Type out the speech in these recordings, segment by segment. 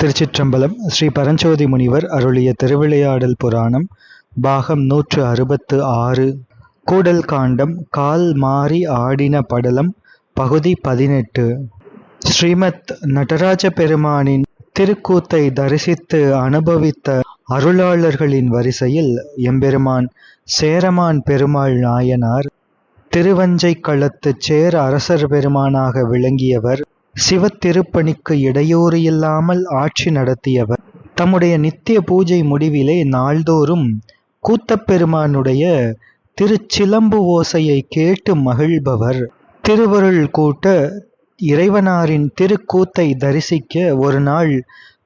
திருச்சிற்றம்பலம் ஸ்ரீ பரஞ்சோதி முனிவர் அருளிய திருவிளையாடல் புராணம் பாகம் நூற்று அறுபத்து ஆறு. கூடல் காண்டம் கால் மாறி ஆடின படலம் பகுதி பதினெட்டு. ஸ்ரீமத் நடராஜ பெருமானின் திருக்கூத்தை தரிசித்து அனுபவித்த அருளாளர்களின் வரிசையில் எம்பெருமான் சேரமான் பெருமாள் நாயனார் திருவஞ்சை களத்துச் சேர அரசர் பெருமானாக விளங்கியவர் சிவத்திருப்பணிக்கு இடையூறு இல்லாமல் ஆட்சி நடத்தியவர். தம்முடைய நித்திய பூஜை முடிவிலே நாள்தோறும் கூத்தப்பெருமானுடைய திருச்சிலம்பு ஓசையை கேட்டு மகிழ்பவர். திருவருள் கூட்ட இறைவனாரின் திருக்கூத்தை தரிசிக்க ஒரு நாள்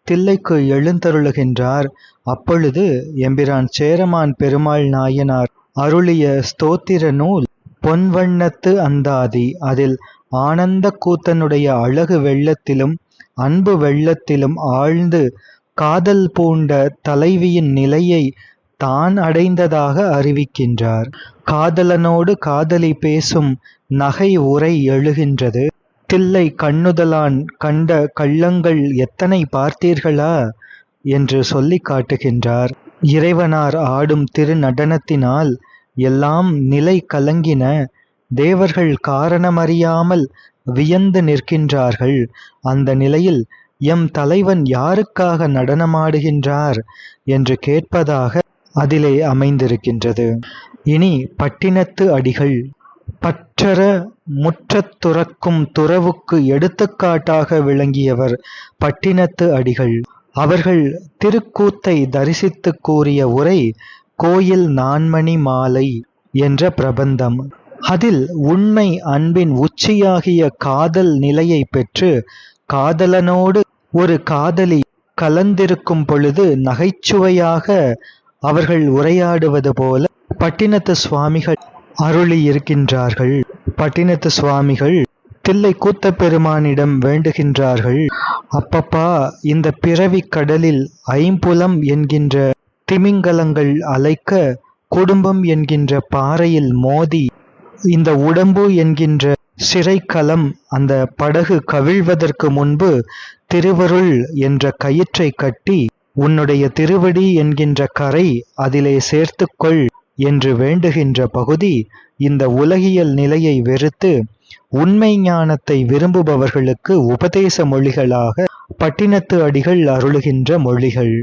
தில்லைக்கு எழுந்தருளுகின்றார். அப்பொழுது எம்பிரான் சேரமான் பெருமாள் நாயனார் அருளிய ஸ்தோத்திர நூல் பொன்வண்ணத்து அந்தாதி அதில் ஆனந்த கூத்தனுடைய அழகு வெள்ளத்திலும் அன்பு வெள்ளத்திலும் ஆழ்ந்து காதல் பூண்ட தலைவியின் நிலையை தான் அடைந்ததாக அறிவிக்கின்றார். காதலனோடு காதலி பேசும் நகை உரை எழுகின்றது. தில்லை கண்ணுதலான் கண்ட கள்ளங்கள் எத்தனை பார்த்தீர்களா? என்று சொல்லி காட்டுகின்றார். இறைவனார் ஆடும் திருநடனத்தினால் எல்லாம் நிலை கலங்கின தேவர்கள் காரணமறியாமல் வியந்து நிற்கின்றார்கள். அந்த நிலையில் எம் தலைவன் யாருக்காக நடனமாடுகின்றார் என்று கேட்பதாக அதிலே அமைந்திருக்கின்றது. இனி பட்டினத்து அடிகள் பற்றற முற்றத் துறக்கும் துறவுக்கு எடுத்துக்காட்டாக விளங்கியவர் பட்டினத்து அடிகள். அவர்கள் திருக்கூத்தை தரிசித்து கூறிய உரை கோயில் நான்மணி மாலை என்ற பிரபந்தம். அதில் உண்மை அன்பின் உச்சியாகிய காதல் நிலையை பெற்று காதலனோடு ஒரு காதலி கலந்திருக்கும் பொழுது நகைச்சுவையாக அவர்கள் உரையாடுவது போல பட்டினத்து சுவாமிகள் அருளி இருக்கின்றார்கள் பட்டினத்து சுவாமிகள் தில்லை கூத்த பெருமானிடம் வேண்டுகின்றார்கள். அப்பப்பா இந்த பிறவி கடலில் ஐம்புலம் என்கின்ற திமிங்கலங்கள் அலைக்க குடும்பம் என்கின்ற பாறையில் மோதி இந்த உடம்பு என்கின்ற சிறைக்கலம் அந்த படகு கவிழ்வதற்கு முன்பு திருவருள் என்ற கயிற்றை கட்டி உன்னுடைய திருவடி என்கின்ற கரை அதிலே சேர்த்துக்கொள் என்று வேண்டுகின்ற பகுதி இந்த உலகியல் நிலையை வெறுத்து உண்மை ஞானத்தை விரும்புபவர்களுக்கு உபதேச மொழிகளாக பட்டினத்து அடிகள் அருளுகின்ற மொழிகள்.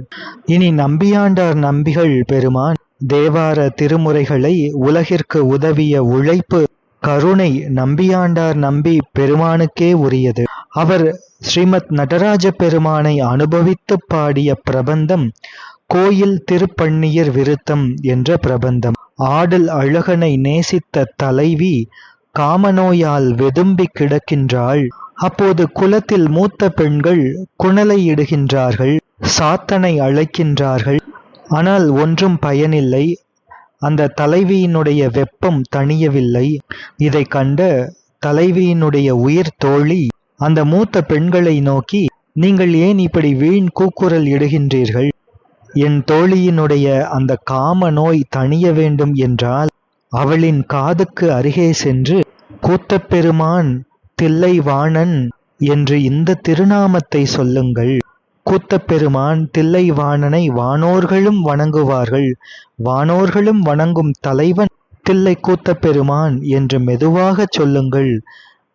இனி நம்பியாண்டார் நம்பிகள் பெருமான் தேவார திருமுறைகளை உலகிற்கு உதவிய உழைப்பு கருணை நம்பியாண்டார் நம்பி பெருமானுக்கே உரியது. அவர் ஸ்ரீமத் நடராஜ பெருமானை அனுபவித்து பாடிய பிரபந்தம் கோயில் திருப்பண்ணியர் விருத்தம் என்ற பிரபந்தம். ஆடல் அழகனை நேசித்த தலைவி காமநோயால் வெதும்பி கிடக்கின்றாள். அப்போது குலத்தில் மூத்த பெண்கள் குணலையிடுகின்றார்கள் சாத்தனை அழைக்கின்றார்கள். ஆனால் ஒன்றும் பயனில்லை. அந்த தலைவியினுடைய வெப்பம் தணியவில்லை. இதை கண்ட தலைவியினுடைய உயிர் தோழி அந்த மூத்த பெண்களை நோக்கி நீங்கள் ஏன் இப்படி வீண் கூக்குரல் இடுகின்றீர்கள்? என் தோழியினுடைய அந்த காம நோய் தணிய வேண்டும் என்றால் அவளின் காதுக்கு அருகே சென்று கூத்தப்பெருமான் தில்லைவாணன் என்று இந்த திருநாமத்தை சொல்லுங்கள். கூத்தப்பெருமான் தில்லைவாணனை வானோர்களும் வணங்குவார்கள். வானோர்களும் வணங்கும் தலைவன் தில்லை கூத்தப்பெருமான் என்று மெதுவாகச் சொல்லுங்கள்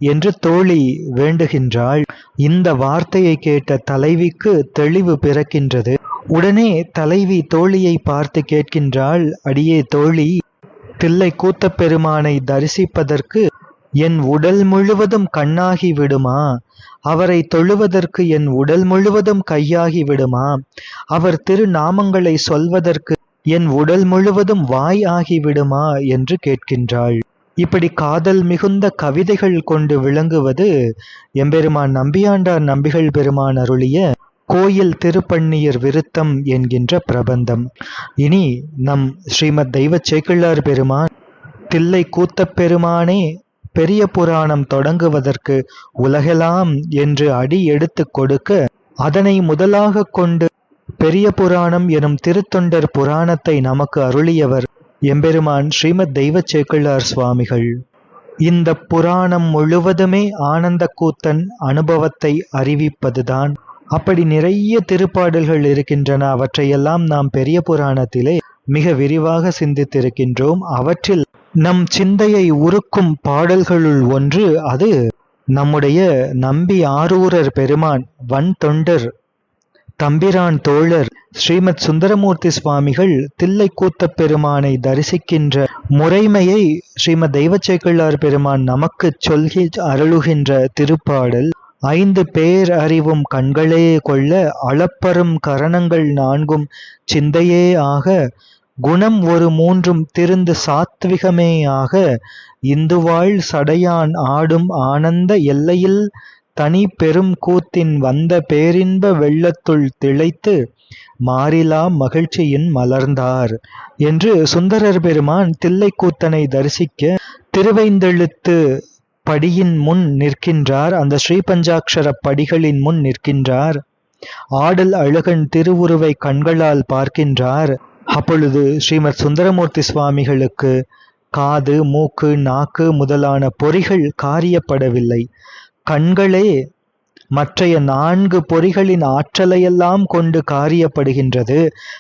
என்று தோழி வேண்டுகின்றாள். இந்த வார்த்தையை கேட்ட தலைவிக்கு தெளிவு பிறக்கின்றது. உடனே தலைவி தோழியை பார்த்து கேட்கின்றாள் அடியே தோழி தில்லை கூத்தப்பெருமானை தரிசிப்பதற்கு என் உடல் முழுவதும் கண்ணாகி விடுமா? அவரை தொழுவதற்கு என் உடல் முழுவதும் கையாகி விடுமா? அவர் திருநாமங்களை சொல்வதற்கு என் உடல் முழுவதும் வாய் ஆகிவிடுமா என்று கேட்கின்றாள். இப்படி காதல் மிகுந்த கவிதைகள் கொண்டு விளங்குவது எம்பெருமான் நம்பியாண்டார் நம்பிகள் பெருமான் அருளிய கோயில் திருப்பண்ணியர் விருத்தம் என்கின்ற பிரபந்தம். இனி நம் ஸ்ரீமத் தெய்வ சேக்கிழார் பெருமான் தில்லை கூத்தப் பெருமானே பெரிய புராணம் தொடங்குவதற்கு உலகெல்லாம் என்று அடி எடுத்து கொடுக்க அதனை முதலாக கொண்டு பெரிய புராணம் எனும் திருத்தொண்டர் புராணத்தை நமக்கு அருளியவர் எம்பெருமான் ஸ்ரீமத் தெய்வ சேக்கிழார் சுவாமிகள். இந்த புராணம் முழுவதுமே ஆனந்த கூத்தன் அனுபவத்தை அறிவிப்பதுதான். அப்படி நிறைய திருப்பாடல்கள் இருக்கின்றன அவற்றையெல்லாம் நாம் பெரிய புராணத்திலே மிக விரிவாக சிந்தித்திருக்கின்றோம். அவற்றில் நம் சிந்தையை உருக்கும் பாடல்களுள் ஒன்று அது நம்முடைய நம்பி ஆரூரர் பெருமான் வன் தொண்டர் தம்பிரான் தோழர் ஸ்ரீமத் சுந்தரமூர்த்தி சுவாமிகள் தில்லை கூத்தப் பெருமானை தரிசிக்கின்ற முறைமையை ஸ்ரீமத் தெய்வச்சேக்கிள்ளார் பெருமான் நமக்கு சொல்கி அருளுகின்ற திருப்பாடல் ஐந்து பேர் அறிவும் கண்களே கொள்ள அளப்பரும் கரணங்கள் நான்கும் சிந்தையே ஆக குணம் ஒரு மூன்றும் திருந்து சாத்விகமேயாக. இந்துவாழ் சடையான் ஆடும் ஆனந்த எல்லையில் தனி பெரும் கூத்தின் வந்த பேரின்ப வெள்ளத்துள் திளைத்து மாறிலா மகிழ்ச்சியின் மலர்ந்தார் என்று சுந்தரர் பெருமான் தில்லைக்கூத்தனை தரிசிக்க திருவைந்தெழுத்து படியின் முன் நிற்கின்றார். அந்த ஸ்ரீபஞ்சாட்சர படிகளின் முன் நிற்கின்றார். ஆடல் அழகன் திருவுருவை கண்களால் பார்க்கின்றார். அப்பொழுது ஸ்ரீமத் சுந்தரமூர்த்தி சுவாமிகளுக்கு காது மூக்கு நாக்கு முதலான பொறிகள் காரியப்படவில்லை. கண்களே மற்றைய நான்கு பொறிகளின் ஆற்றலையெல்லாம் கொண்டு காரியப்படுகின்றது.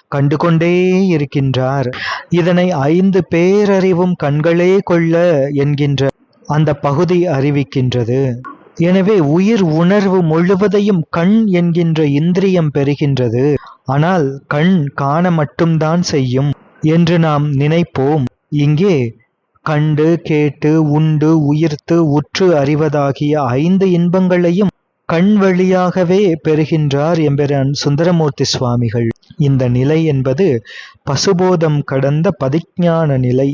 கண்டு கொண்டே இருக்கின்றார். இதனை ஐந்து பேரறிவும் கண்களே கொள்ள என்கின்ற அந்த பகுதி அறிவிக்கின்றது. எனவே உயிர் உணர்வு முழுவதையும் கண் என்கின்ற இந்திரியம் பெறுகின்றது. ஆனால் கண் காண மட்டும்தான் செய்யும் என்று நாம் நினைப்போம். இங்கே கண்டு கேட்டு உண்டு உயிர்த்து உற்று அறிவதாகிய ஐந்து இன்பங்களையும் கண் வழியாகவே பெறுகின்றார் எம்பெருமான் சுந்தரமூர்த்தி சுவாமிகள். இந்த நிலை என்பது பசுபோதம் கடந்த பதிஞான நிலை.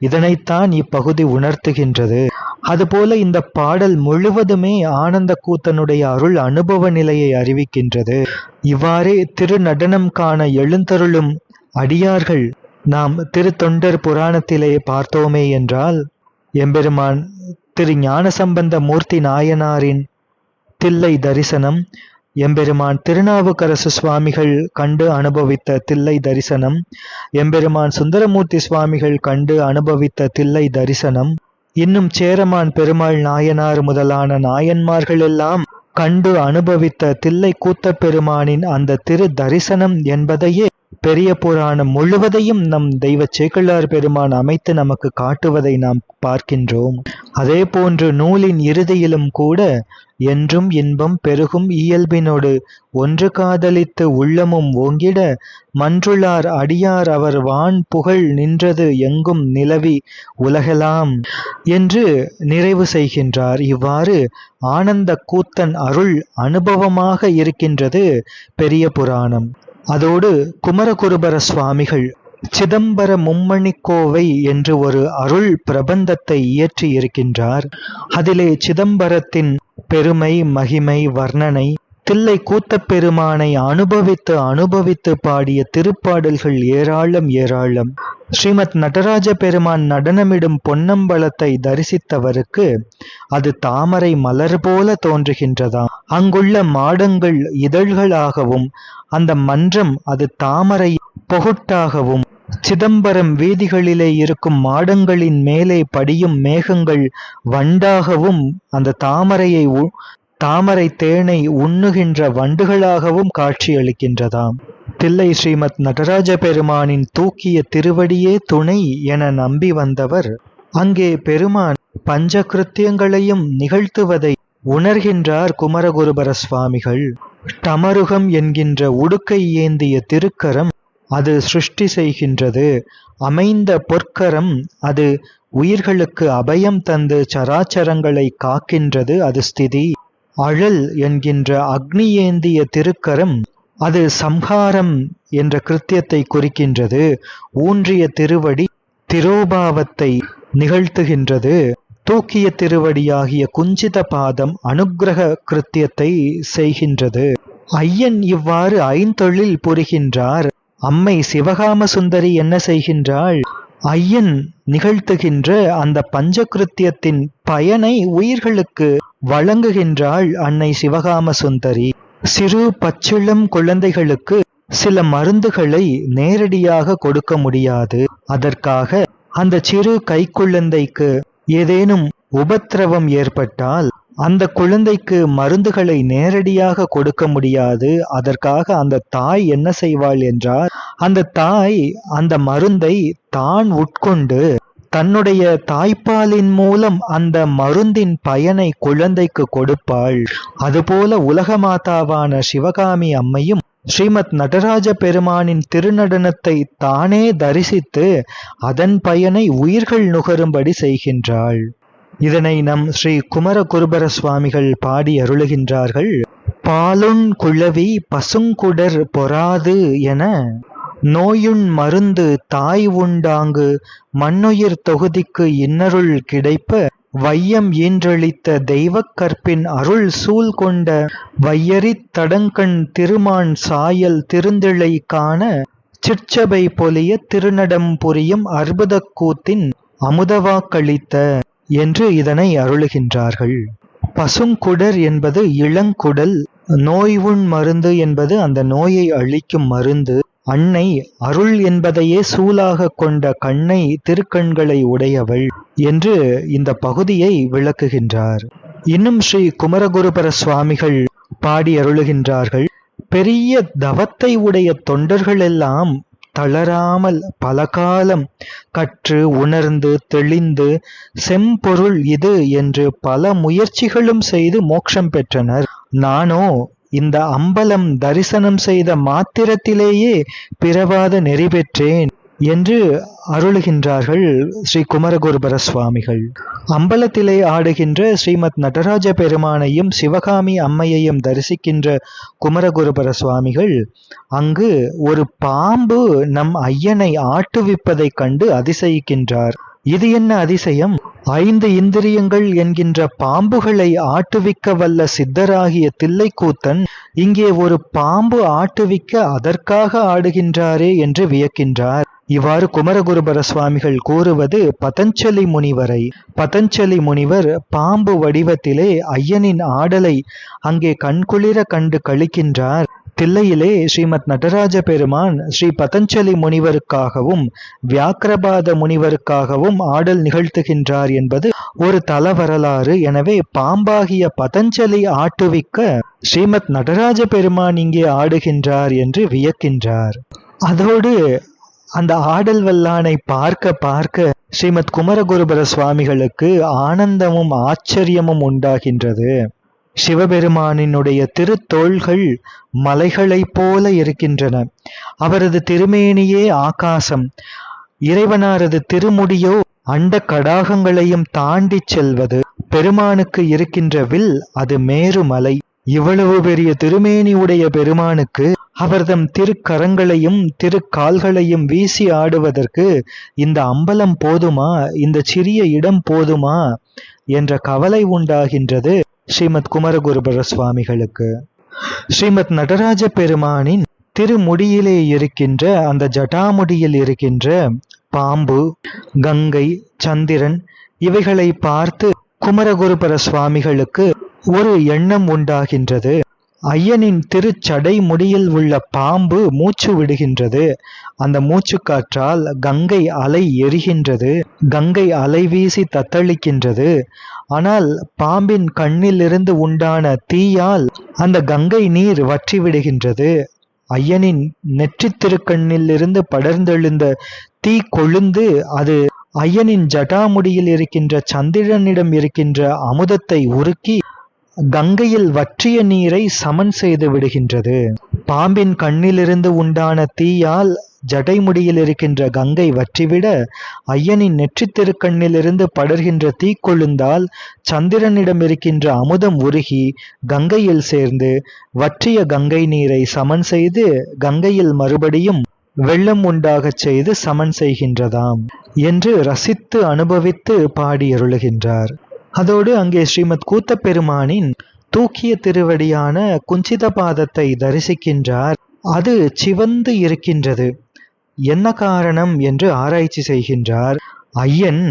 இதனைத்தான் இப்பகுதி உணர்த்துகின்றது. அதுபோல இந்த பாடல் முழுவதுமே ஆனந்த கூத்தனுடைய அருள் அனுபவ நிலையை அறிவிக்கின்றது. இவ்வாறே திருநடனம் காண எழுந்தருளும் அடியார்கள் நாம் திருத்தொண்டர் புராணத்திலே பார்த்தோமே என்றால் எம்பெருமான் திரு ஞானசம்பந்த மூர்த்தி நாயனாரின் தில்லை தரிசனம் எம்பெருமான் திருநாவுக்கரசு சுவாமிகள் கண்டு அனுபவித்த தில்லை தரிசனம் எம்பெருமான் சுந்தரமூர்த்தி சுவாமிகள் கண்டு அனுபவித்த தில்லை தரிசனம் இன்னும் சேரமான் பெருமாள் நாயனார் முதலான நாயன்மார்கள் எல்லாம் கண்டு அனுபவித்த தில்லை கூத்தப் பெருமானின் அந்த திரு தரிசனம் என்பதையே பெரிய புராணம் முழுவதையும் நம் தெய்வ சேக்கிழார் பெருமான் அமைத்து நமக்கு காட்டுவதை நாம் பார்க்கின்றோம். அதே போன்று நூலின் இறுதியிலும் கூட என்றும் இன்பம் பெருகும் இயல்பினோடு ஒன்று காதலித்து உள்ளமும் ஓங்கிட மன்றுளார் அடியார் அவர் வான் புகழ் நின்றது எங்கும் நிலவி உலகலாம் என்று நிறைவு செய்கின்றார். இவ்வாறு ஆனந்த கூத்தன் அருள் அனுபவமாக இருக்கின்றது பெரிய புராணம். அதோடு குமரகுருபர சுவாமிகள் சிதம்பர மும்மணிக்கோவை என்று ஒரு அருள் பிரபந்தத்தை இயற்றி இருக்கின்றார் அதிலே சிதம்பரத்தின் பெருமை மகிமை வர்ணனை தில்லை கூத்தப் பெருமானை அனுபவித்து அனுபவித்து பாடிய திருப்பாடல்கள் ஏராளம் ஏராளம். ஸ்ரீமத் நடராஜ பெருமான் நடனமிடும் பொன்னம்பலத்தை தரிசித்தவருக்கு அது தாமரை மலர் போல தோன்றுகின்றதாம் அங்குள்ள மாடங்கள் இதழ்களாகவும் அந்த மன்றம் அது தாமரை பொகுட்டாகவும் சிதம்பரம் வீதிகளிலே இருக்கும் மாடங்களின் மேலே படியும் மேகங்கள் வண்டாகவும் அந்த தாமரையை தாமரை தேனை உண்ணுகின்ற வண்டுகளாகவும் காட்சியளிக்கின்றதாம். தில்லை ஸ்ரீமத் நடராஜ பெருமானின் தூக்கிய திருவடியே துணை என நம்பி வந்தவர் அங்கே பெருமான் பஞ்ச கிருத்தியங்களையும் நிகழ்த்துவதை உணர்கின்றார் குமரகுருபர சுவாமிகள். டமருகம் என்கின்ற உடுக்கை ஏந்திய திருக்கரம் அது சிருஷ்டி செய்கின்றது. அமைந்த பொற்கரம் அது உயிர்களுக்கு அபயம் தந்து சராச்சரங்களை காக்கின்றது அது ஸ்திதி. அழல் என்கின்ற அக்னி ஏந்திய திருக்கரம் அது சம்ஹாரம் என்ற கிருத்தியத்தை குறிக்கின்றது. ஊன்றிய திருவடி திரோபாவத்தை நிகழ்த்துகின்றது. தூக்கிய திருவடியாகிய குஞ்சித பாதம் அனுகிரக கிருத்தியத்தை செய்கின்றது. ஐயன் இவ்வாறு ஐந்தொழில் புரிகின்றார். அம்மை சிவகாம சுந்தரி என்ன செய்கின்றாள்? ஐயன் நிகழ்த்துகின்ற அந்த பஞ்சகிருத்தியத்தின் பயனை உயிர்களுக்கு வழங்குகின்றாள் அன்னை சிவகாம சுந்தரி சிறு பச்சிளம் குழந்தைகளுக்கு சில மருந்துகளை நேரடியாக கொடுக்க முடியாது. அதற்காக அந்த சிறு கைக்குழந்தைக்கு ஏதேனும் உபத்திரவம் ஏற்பட்டால் அந்த குழந்தைக்கு மருந்துகளை நேரடியாக கொடுக்க முடியாது. அதற்காக அந்த தாய் என்ன செய்வாள் என்றால் அந்த தாய் அந்த மருந்தை தான் உட்கொண்டு தன்னுடைய தாய்ப்பாலின் மூலம் அந்த மருந்தின் பயனை குழந்தைக்கு கொடுப்பாள். அதுபோல உலக மாதாவான சிவகாமி அம்மையும் ஸ்ரீமத் நடராஜ பெருமானின் திருநடனத்தை தானே தரிசித்து அதன் பயனை உயிர்கள் நுகரும்படி செய்கின்றாள். இதனை நம் ஸ்ரீ குமர குருபர சுவாமிகள் பாடி அருளுகின்றார்கள். பாலுண் குழவி பசுங்குடர் பொறாது என நோயுண் மருந்து தாய் உண்டாங்கு மண்ணுயிர் தொகுதிக்கு இன்னருள் கிடைப்ப வையம் ஈன்றளித்த தெய்வக் கற்பின் அருள் சூழ் கொண்ட வையறித் தடங்கண் திருமான் சாயல் திருந்திழை காண சிற்சபை பொலிய திருநடம் புரியும் அற்புதக் கூத்தின் அமுதவாக்களித்த என்று இதனை அருளுகின்றார்கள். பசுங்குடர் என்பது இளங்குடல் நோய் உண் மருந்து என்பது அந்த நோயை அழிக்கும் மருந்து. அன்னை அருள் என்பதையே சூலாக கொண்ட கண்ணை திருக்கண்களை உடையவள் என்று இந்த பகுதியை விளக்குகின்றார். இன்னும் ஸ்ரீ குமரகுருபர சுவாமிகள் பாடி அருளுகின்றார்கள் பெரிய தவத்தை உடைய தொண்டர்கள் எல்லாம் தளராமல் பல காலம் கற்று உணர்ந்து தெளிந்து செம்பொருள் இது என்று பல முயற்சிகளும் செய்து மோட்சம் பெற்றனர். நானோ இந்த அம்பலம் தரிசனம் செய்த மாத்திரத்திலேயே பிறவாத நெறி பெற்றேன் என்று அருளுகின்றார்கள் ஸ்ரீ குமரகுருபர சுவாமிகள். அம்பலத்திலே ஆடுகின்ற ஸ்ரீமத் நடராஜ பெருமானையும் சிவகாமி அம்மையையும் தரிசிக்கின்ற குமரகுருபர சுவாமிகள் அங்கு ஒரு பாம்பு நம் ஐயனை ஆட்டுவிப்பதைக் கண்டு அதிசயிக்கின்றார். இது என்ன அதிசயம்? ஐந்து இந்திரியங்கள் என்கின்ற பாம்புகளை ஆட்டுவிக்க வல்ல சித்தராகிய தில்லைக்கூத்தன் இங்கே ஒரு பாம்பு ஆட்டுவிக்க அதற்காக ஆடுகின்றாரே என்று வியக்கின்றார். இவ்வாறு குமரகுருபர சுவாமிகள் கூறுவது பதஞ்சலி முனிவரை. பதஞ்சலி முனிவர் பாம்பு வடிவத்திலே ஐயனின் ஆடலை அங்கே கண்குளிர கண்டு கழிக்கின்றார் தில்லையிலே ஸ்ரீமத் நடராஜ பெருமான் ஸ்ரீ பதஞ்சலி முனிவருக்காகவும் வியாக்கிரபாத முனிவருக்காகவும் ஆடல் நிகழ்த்துகின்றார் என்பது ஒரு தல வரலாறு எனவே பாம்பாகிய பதஞ்சலி ஆட்டுவிக்க ஸ்ரீமத் நடராஜ பெருமான் இங்கே ஆடுகின்றார் என்று வியக்கின்றார். அதோடு அந்த ஆடல் வல்லானை பார்க்க பார்க்க ஸ்ரீமத் குமரகுருபர சுவாமிகளுக்கு ஆனந்தமும் ஆச்சரியமும் உண்டாகின்றது. சிவபெருமானினுடைய திருத்தோள்கள் மலைகளைப் போல இருக்கின்றன. அவரது திருமேனியே ஆகாசம். இறைவனாரது திருமுடியோ அண்ட கடாகங்களையும் தாண்டி செல்வது. பெருமானுக்கு இருக்கின்ற வில் அது மேருமலை. இவ்வளவு பெரிய திருமேனி உடைய பெருமானுக்கு அவர்தம் திருக்கரங்களையும் திருக்கால்களையும் வீசி ஆடுவதற்கு இந்த அம்பலம் போதுமா? இந்த சிறிய இடம் போதுமா? என்ற கவலை உண்டாகின்றது. ஸ்ரீமத் குமரகுருபர சுவாமிகளுக்கு ஸ்ரீமத் நடராஜ பெருமானின் திருமுடியிலே இருக்கின்ற அந்த ஜட்டாமுடியில் இருக்கின்ற பாம்பு கங்கை சந்திரன் இவைகளை பார்த்து குமரகுருபர சுவாமிகளுக்கு ஒரு எண்ணம் உண்டாகின்றது. ஐயனின் திருச்சடை முடியில் உள்ள பாம்பு மூச்சு விடுகின்றது. அந்த மூச்சு காற்றால் கங்கை அலை எரிகின்றது. கங்கை அலை வீசி தத்தளிக்கின்றது. ஆனால் பாம்பின் கண்ணிலிருந்து உண்டான தீயால் அந்த கங்கை நீர் வற்றி விடுகின்றது ஐயனின் நெற்றித் திருக்கண்ணிலிருந்து படர்ந்தெழுந்த தீ கொழுந்து அது ஐயனின் ஜடாமுடியில் இருக்கின்ற சந்திரனிடம் இருக்கின்ற அமுதத்தை உருக்கி கங்கையில் வற்றிய நீரை சமன் செய்து விடுகின்றது. பாம்பின் கண்ணிலிருந்து உண்டான தீயால் ஜடைமுடியில் இருக்கின்ற கங்கை வற்றிவிட ஐயனின் நெற்றித் தெருக்கண்ணிலிருந்து படர்கின்ற தீக்கொழுந்தால் சந்திரனிடம் இருக்கின்ற அமுதம் உருகி கங்கையில் சேர்ந்து வற்றிய கங்கை நீரை சமன் செய்து கங்கையில் மறுபடியும் வெள்ளம் உண்டாகச் செய்து சமன் செய்கின்றதாம் என்று ரசித்து அனுபவித்து பாடியருளுகின்றார். அதோடு அங்கே ஸ்ரீமத் கூத்த பெருமானின் தூக்கிய திருவடியான குஞ்சித பாதத்தை தரிசிக்கின்றார். அது சிவந்து இருக்கின்றது. என்ன காரணம் என்று ஆராய்ச்சி செய்கின்றார். ஐயன்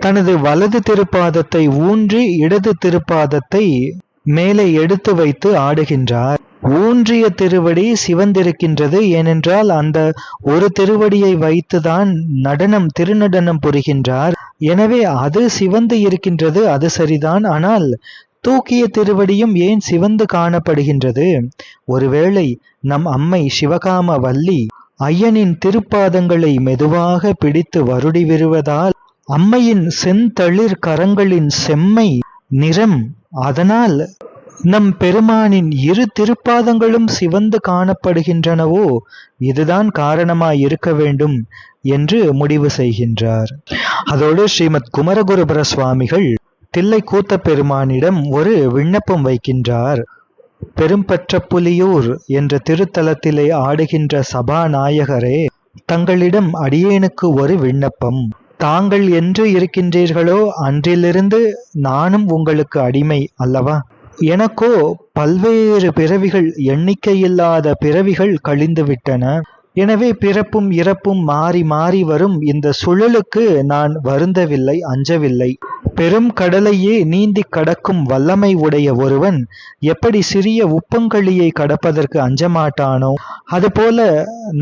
தனது வலது திருப்பாதத்தை ஊன்றி இடது திருப்பாதத்தை மேலே எடுத்து வைத்து ஆடுகின்றார். ஊன்றிய திருவடி சிவந்திருக்கின்றது. ஏனென்றால் அந்த ஒரு திருவடியை வைத்துதான் நடனம் திருநடனம் புரிகின்றார். எனவே அது சிவந்து இருக்கின்றது அது சரிதான். ஆனால் தூக்கிய திருவடியும் ஏன் சிவந்து காணப்படுகின்றது? ஒருவேளை நம் அம்மை சிவகாம வள்ளி ஐயனின் திருப்பாதங்களை மெதுவாக பிடித்து வருடி விடுவதால் அம்மையின் செந்தளிர் கரங்களின் செம்மை நிறம் அதனால் நம் பெருமானின் இரு திருப்பாதங்களும் சிவந்து காணப்படுகின்றனவோ இதுதான் காரணமாய் இருக்க வேண்டும் என்று முடிவு செய்கின்றார். அதோடு ஸ்ரீமத் குமரகுருபர சுவாமிகள் தில்லை கூத்த பெருமானிடம் ஒரு விண்ணப்பம் வைக்கின்றார். பெரும்பற்ற புலியூர் என்ற திருத்தலத்திலே ஆடுகின்ற சபாநாயகரே தங்களிடம் அடியேனுக்கு ஒரு விண்ணப்பம். தாங்கள் என்று இருக்கின்றீர்களோ அன்றிலிருந்து நானும் உங்களுக்கு அடிமை அல்லவா? எனக்கோ பல்வேறு பிறவிகள் எண்ணிக்கையில்லாத பிறவிகள் கழிந்துவிட்டன. எனவே பிறப்பும் இறப்பும் மாறி மாறி வரும். இந்த சுழலுக்கு நான் வருந்தவில்லை அஞ்சவில்லை. பெரும் கடலையே நீந்தி கடக்கும் வல்லமை உடைய ஒருவன் எப்படி சிறிய உப்பங்களியை கடப்பதற்கு அஞ்சமாட்டானோ? அதுபோல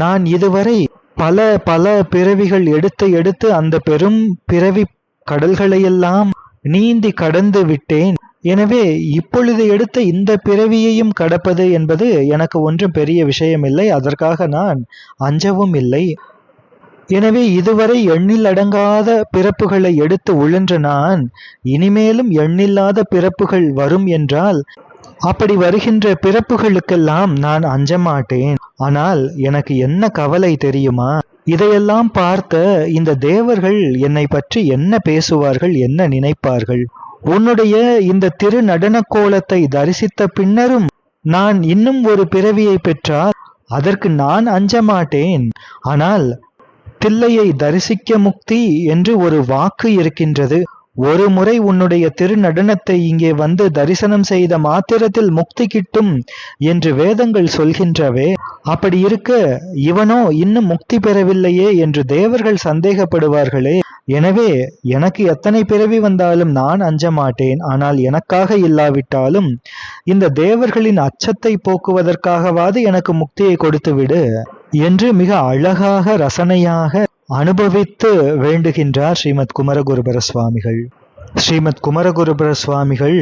நான் இதுவரை பல பல பிறவிகள் எடுத்து எடுத்து அந்த பெரும் பிறவி கடல்களையெல்லாம் நீந்தி கடந்து விட்டேன். எனவே இப்பொழுது எடுத்த இந்த பிறவியையும் கடப்பது என்பது எனக்கு ஒன்றும் பெரிய விஷயமில்லை அதற்காக நான் அஞ்சவும் இல்லை. எனவே இதுவரை எண்ணில் அடங்காத பிறப்புகளை எடுத்து உழன்ற நான் இனிமேலும் எண்ணில்லாத பிறப்புகள் வரும் என்றால் அப்படி வருகின்ற பிறப்புகளுக்கெல்லாம் நான் அஞ்ச மாட்டேன் ஆனால் எனக்கு என்ன கவலை தெரியுமா? இதையெல்லாம் பார்த்த இந்த தேவர்கள் என்னை பற்றி என்ன பேசுவார்கள் என்ன நினைப்பார்கள்? உன்னுடைய இந்த திரு நடன கோலத்தை தரிசித்த பின்னரும் நான் இன்னும் ஒரு பிறவியை பெற்றால் அதற்கு நான் அஞ்ச மாட்டேன் ஆனால் தில்லையை தரிசிக்க முக்தி என்று ஒரு வாக்கு இருக்கின்றது. ஒரு முறை உன்னுடைய திருநடனத்தை இங்கே வந்து தரிசனம் செய்த மாத்திரத்தில் முக்தி கிட்டும் என்று வேதங்கள் சொல்கின்றவே அப்படி இருக்க இவனோ இன்னும் முக்தி பெறவில்லையே என்று தேவர்கள் சந்தேகப்படுவார்களே. எனவே எனக்கு எத்தனை பிறவி வந்தாலும் நான் அஞ்ச மாட்டேன் ஆனால் எனக்காக இல்லாவிட்டாலும் இந்த தேவர்களின் அச்சத்தை போக்குவதற்காகவாது எனக்கு முக்தியை கொடுத்து விடு என்று மிக அழகாக ரசனையாக அனுபவித்து வேண்டுகின்றார் ஸ்ரீமத் குமரகுருபர சுவாமிகள். ஸ்ரீமத் குமரகுருபர சுவாமிகள்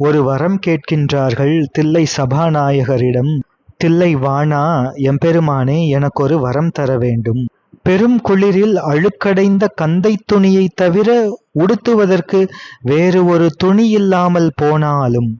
ஒரு வரம் கேட்கின்றார்கள் தில்லை சபாநாயகரிடம் தில்லை வாணா எம்பெருமானே எனக்கு ஒரு வரம் தர வேண்டும். பெரும் குளிரில் அழுக்கடைந்த கந்தை துணியை தவிர உடுத்துவதற்கு வேறு ஒரு துணி இல்லாமல் போனாலும்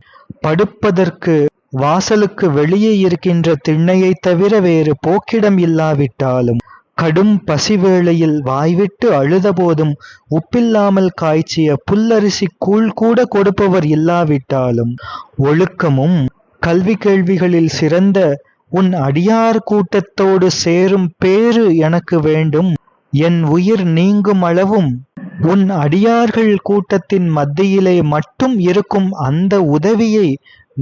படுப்பதற்கு வாசலுக்கு வெளியே இருக்கின்ற திண்ணையை தவிர வேறு போக்கிடம் இல்லாவிட்டாலும் கடும் பசிவேளையில் வாய்விட்டு அழுதபோதும் உப்பில்லாமல் காய்ச்சிய புல்லரிசி கூழ் கூட கொடுப்பவர் இல்லாவிட்டாலும் ஒழுக்கமும் கல்வி கேள்விகளில் சிறந்த உன் அடியார் கூட்டத்தோடு சேரும் பேறு எனக்கு வேண்டும். என் உயிர் நீங்கும் அளவும் உன் அடியார்கள் கூட்டத்தின் மத்தியிலே மட்டும் இருக்கும் அந்த உதவியை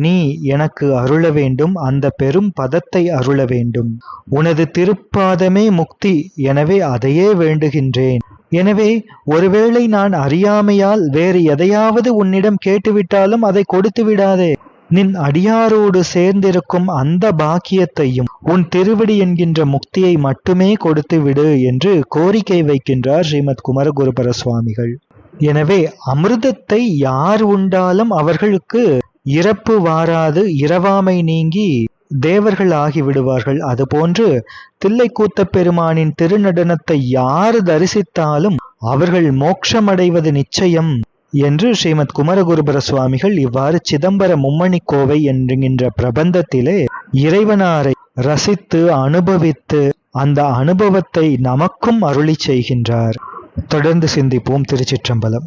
நீ எனக்கு அருள வேண்டும். அந்த பெரும் பதத்தை அருள வேண்டும். உனது திருப்பாதமே முக்தி எனவே அதையே வேண்டுகின்றேன். எனவே ஒருவேளை நான் அறியாமையால் வேறு எதையாவது உன்னிடம் கேட்டுவிட்டாலும் அதை கொடுத்து விடாதே நின் அடியாரோடு சேர்ந்திருக்கும் அந்த பாக்கியத்தையும் உன் திருவடி என்கின்ற முக்தியை மட்டுமே கொடுத்து விடு என்று கோரிக்கை வைக்கின்றார் ஸ்ரீமத் குமரகுருபர சுவாமிகள் எனவே அமிர்தத்தை யார் உண்டாலும் அவர்களுக்கு இறப்பு வாராது இரவாமை நீங்கி தேவர்கள் ஆகிவிடுவார்கள் அதுபோன்று தில்லைக்கூத்த பெருமானின் திருநடனத்தை யார் தரிசித்தாலும் அவர்கள் மோட்சமடைவது நிச்சயம். என்று ஸ்ரீமத் குமரகுருபர சுவாமிகள் இவ்வாறு சிதம்பர மும்மணி கோவை என்கின்ற பிரபந்தத்திலே இறைவனாரை ரசித்து அனுபவித்து அந்த அனுபவத்தை நமக்கும் அருளி செய்கின்றார். தொடர்ந்து சிந்திப்போம் திருச்சிற்றம்பலம்.